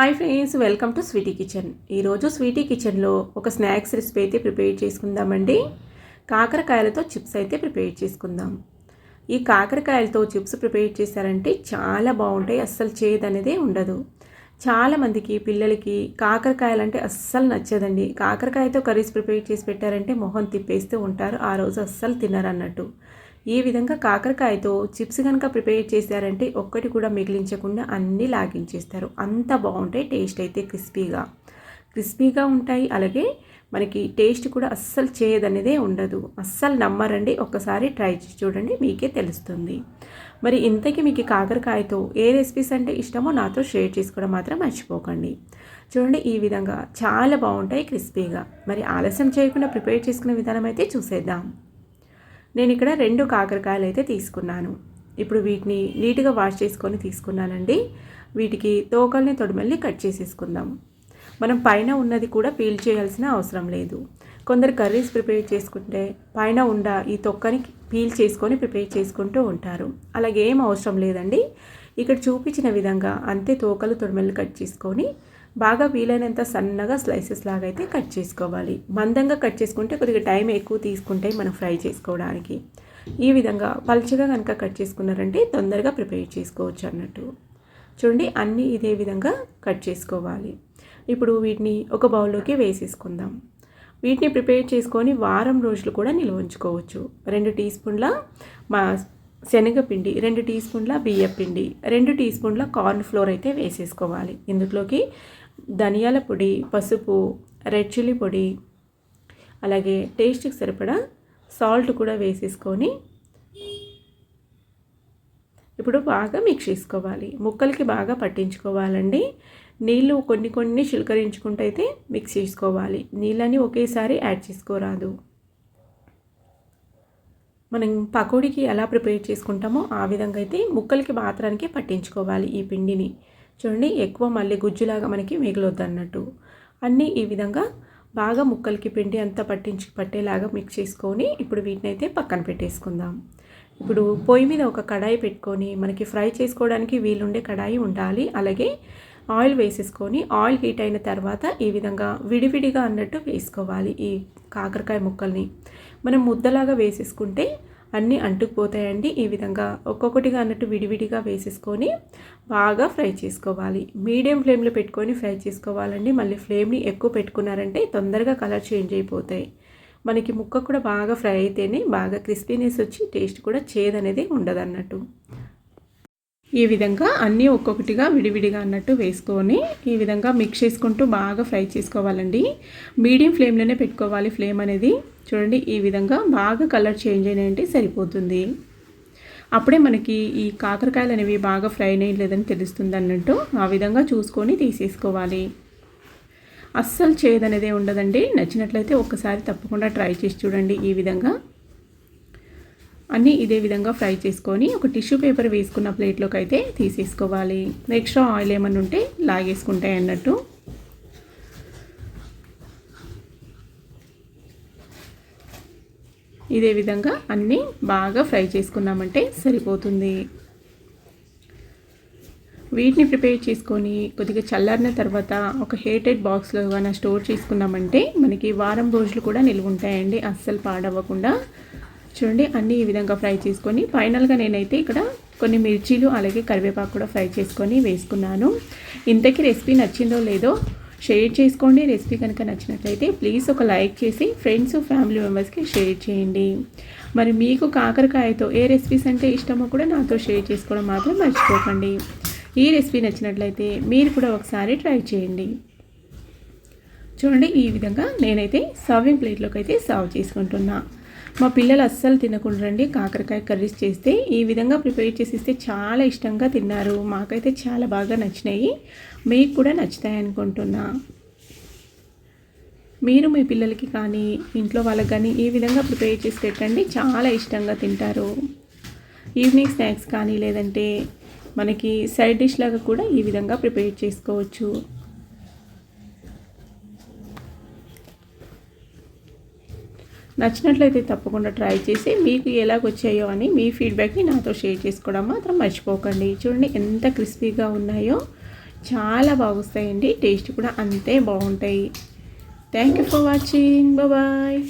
Hi friends welcome to sweety kitchen. ఈరోజు sweety కిచెన్లో ఒక స్నాక్స్ రెసిపీ అయితే ప్రిపేర్ చేసుకుందామండి. కాకరకాయలతో చిప్స్ అయితే ప్రిపేర్ చేసుకుందాం. ఈ కాకరకాయలతో చిప్స్ ప్రిపేర్ చేశారంటే చాలా బాగుంటాయి అస్సలు చేదు అనేది ఉండదు చాలామందికి పిల్లలకి కాకరకాయలు అంటే అస్సలు నచ్చదండి. కాకరకాయతో కర్రీస్ ప్రిపేర్ చేసి పెట్టారంటే మొహం తిప్పేస్తూ ఉంటారు ఆ రోజు అస్సలు తినరు అన్నట్టు ఈ విధంగా కాకరకాయతో చిప్స్ కనుక ప్రిపేర్ చేశారంటే ఒక్కటి కూడా మిగిలించకుండా అన్నీ లాగించేస్తారు. అంత బాగుంటాయి టేస్ట్ అయితే క్రిస్పీగా. క్రిస్పీగా ఉంటాయి అలాగే మనకి టేస్ట్ కూడా అస్సలు చేయదనేదే ఉండదు. అస్సలు నమ్మరండి ఒక్కసారి ట్రై చేసి చూడండి మీకే తెలుస్తుంది. మరి ఇంతకీ మీకు కాకరకాయతో ఏ రెసిపీస్ అంటే ఇష్టమో నాతో షేర్ చేసుకోవడం మాత్రం మర్చిపోకండి. చూడండి ఈ విధంగా చాలా బాగుంటాయి క్రిస్పీగా. మరి ఆలస్యం చేయకుండా ప్రిపేర్ చేసుకునే విధానం అయితే చూసేద్దాం. నేను ఇక్కడ రెండు కాకరకాయలు అయితే తీసుకున్నాను. ఇప్పుడు వీటిని నీట్గా వాష్ చేసుకొని తీసుకున్నానండి. వీటికి తోకల్ని తొడిమెల్ని కట్ చేసేసుకుందాం. మనం పైన ఉన్నది కూడా పీల్ చేయాల్సిన అవసరం లేదు. కొందరు కర్రీస్ ప్రిపేర్ చేసుకుంటే పైన ఉండ ఈ తొక్కని పీల్ చేసుకొని ప్రిపేర్ చేసుకుంటూ ఉంటారు. అలాగే ఏం అవసరం లేదండి. ఇక్కడ చూపించిన విధంగా అంతే తోకలు తొడిమెల్ని కట్ చేసుకొని బాగా వీలైనంత సన్నగా స్లైసెస్ లాగా అయితే కట్ చేసుకోవాలి. మందంగా కట్ చేసుకుంటే కొద్దిగా టైం ఎక్కువ తీసుకుంటే మనం ఫ్రై చేసుకోవడానికి. ఈ విధంగా పలుచగా కనుక కట్ చేసుకున్నారంటే తొందరగా ప్రిపేర్ చేసుకోవచ్చు అన్నట్టు. చూడండి అన్నీ ఇదే విధంగా కట్ చేసుకోవాలి. ఇప్పుడు వీటిని ఒక బౌల్లోకి వేసేసుకుందాం. వీటిని ప్రిపేర్ చేసుకొని వారం రోజులు కూడా నిల్వ ఉంచుకోవచ్చు. రెండు టీ స్పూన్ల మా శనగపిండి రెండు టీ స్పూన్ల బియ్యపిండి రెండు టీ స్పూన్ల కార్న్ ఫ్లోర్ అయితే వేసేసుకోవాలి. ఇందులోకి ధనియాల పొడి పసుపు రెడ్ చిల్లీ పొడి అలాగే టేస్ట్కి సరిపడా సాల్ట్ కూడా వేసేసుకొని ఇప్పుడు బాగా మిక్స్ చేసుకోవాలి. ముక్కలకి బాగా పట్టించుకోవాలండి. నీళ్ళు కొన్ని కొన్ని చిలకరించుకుంటూ అయితే మిక్స్ చేసుకోవాలి. నీళ్ళని ఒకేసారి యాడ్ చేసుకోరాదు. మనం పకోడీకి ఎలా ప్రిపేర్ చేసుకుంటామో ఆ విధంగా అయితే ముక్కలకి మాత్రానికి పట్టించుకోవాలి ఈ పిండిని. చూడండి ఎక్కువ మళ్ళీ గుజ్జులాగా మనకి మిగలొద్దు అన్నట్టు. అన్నీ ఈ విధంగా బాగా ముక్కలకి పిండి అంతా పట్టించి పట్టేలాగా మిక్స్ చేసుకొని ఇప్పుడు వీటిని అయితే పక్కన పెట్టేసుకుందాం. ఇప్పుడు పొయ్యి మీద ఒక కడాయి పెట్టుకొని మనకి ఫ్రై చేసుకోవడానికి వీలుండే కడాయి ఉండాలి. అలాగే ఆయిల్ వేసేసుకొని ఆయిల్ హీట్ అయిన తర్వాత ఈ విధంగా విడివిడిగా అన్నట్టు వేసుకోవాలి ఈ కాకరకాయ ముక్కల్ని. మనం ముద్దలాగా వేసేసుకుంటే అన్నీ అంటుకుపోతాయండి. ఈ విధంగా ఒక్కొక్కటిగా అన్నట్టు విడివిడిగా వేసేసుకొని బాగా ఫ్రై చేసుకోవాలి. మీడియం ఫ్లేమ్లో పెట్టుకొని ఫ్రై చేసుకోవాలండి. మళ్ళీ ఫ్లేమ్ని ఎక్కువ పెట్టుకున్నారంటే తొందరగా కలర్ చేంజ్ అయిపోతాయి. మనకి ముక్క కూడా బాగా ఫ్రై అయితేనే బాగా క్రిస్పీనెస్ వచ్చి టేస్ట్ కూడా చేదనేది ఉండదు అన్నట్టు ఈ విధంగా అన్నీ ఒక్కొక్కటిగా విడివిడిగా అన్నట్టు వేసుకొని ఈ విధంగా మిక్స్ చేసుకుంటూ బాగా ఫ్రై చేసుకోవాలండి. మీడియం ఫ్లేమ్లోనే పెట్టుకోవాలి ఫ్లేమ్ అనేది. చూడండి ఈ విధంగా బాగా కలర్ చేంజ్ అయినాయంటే సరిపోతుంది. అప్పుడే మనకి ఈ కాకరకాయలు అనేవి బాగా ఫ్రై లేదని తెలుస్తుంది అన్నట్టు ఆ విధంగా చూసుకొని తీసేసుకోవాలి. అస్సలు చేదనేదే ఉండదండి. నచ్చినట్లయితే ఒక్కసారి తప్పకుండా ట్రై చేసి చూడండి ఈ విధంగా. అన్నీ ఇదే విధంగా ఫ్రై చేసుకొని ఒక టిష్యూ పేపర్ వేసుకున్న ప్లేట్లోకి అయితే తీసేసుకోవాలి. ఎక్స్ట్రా ఆయిల్ ఏమన్నా ఉంటే లాగేసుకుంటాయి అన్నట్టు. ఇదే విధంగా అన్నీ బాగా ఫ్రై చేసుకున్నామంటే సరిపోతుంది. వీటిని ప్రిపేర్ చేసుకొని కొద్దిగా చల్లారిన తర్వాత ఒక హేటెడ్ బాక్స్లో కానీ స్టోర్ చేసుకున్నామంటే మనకి వారం రోజులు కూడా నిల్వ ఉంటాయండి అస్సలు పాడవ్వకుండా చూడండి అన్నీ ఈ విధంగా ఫ్రై చేసుకొని ఫైనల్గా నేనైతే ఇక్కడ కొన్ని మిర్చీలు అలాగే కరివేపాకు కూడా ఫ్రై చేసుకొని వేసుకున్నాను. ఇంతకీ రెసిపీ నచ్చిందో లేదో షేర్ చేసుకోండి. రెసిపీ కనుక నచ్చినట్లయితే ప్లీజ్ ఒక లైక్ చేసి ఫ్రెండ్స్ ఫ్యామిలీ మెంబర్స్కి షేర్ చేయండి. మరి మీకు కాకరకాయతో ఏ రెసిపీస్ అంటే ఇష్టమో కూడా నాతో షేర్ చేసుకోవడం మాత్రం మర్చిపోకండి. ఈ రెసిపీ నచ్చినట్లయితే మీరు కూడా ఒకసారి ట్రై చేయండి. చూడండి ఈ విధంగా నేనైతే సర్వింగ్ ప్లేట్లోకి అయితే సర్వ్ చేసుకుంటున్నా. మా పిల్లలు అస్సలు తినకుండండి కాకరకాయ కర్రీస్ చేస్తే ఈ విధంగా ప్రిపేర్ చేసి ఇస్తే చాలా ఇష్టంగా తిన్నారు. మాకైతే చాలా బాగా నచ్చినాయి. మీకు కూడా నచ్చుతాయి అనుకుంటున్నా. మీరు మీ పిల్లలకి కానీ ఇంట్లో వాళ్ళకి కానీ ఈ విధంగా ప్రిపేర్ చేసి పెట్టండి చాలా ఇష్టంగా తింటారు. ఈవినింగ్ స్నాక్స్ కానీ లేదంటే మనకి సైడ్ డిష్ లాగా కూడా ఈ విధంగా ప్రిపేర్ చేసుకోవచ్చు. నచ్చినట్లయితే తప్పకుండా ట్రై చేసి మీకు ఎలాగొచ్చాయో అని మీ ఫీడ్బ్యాక్ని నాతో షేర్ చేసుకోవడం మాత్రం మర్చిపోకండి. చూడండి ఎంత క్రిస్పీగా ఉన్నాయో. చాలా బాగుస్తాయండి. టేస్ట్ కూడా అంతే బాగుంటాయి. Thank you for watching. Bye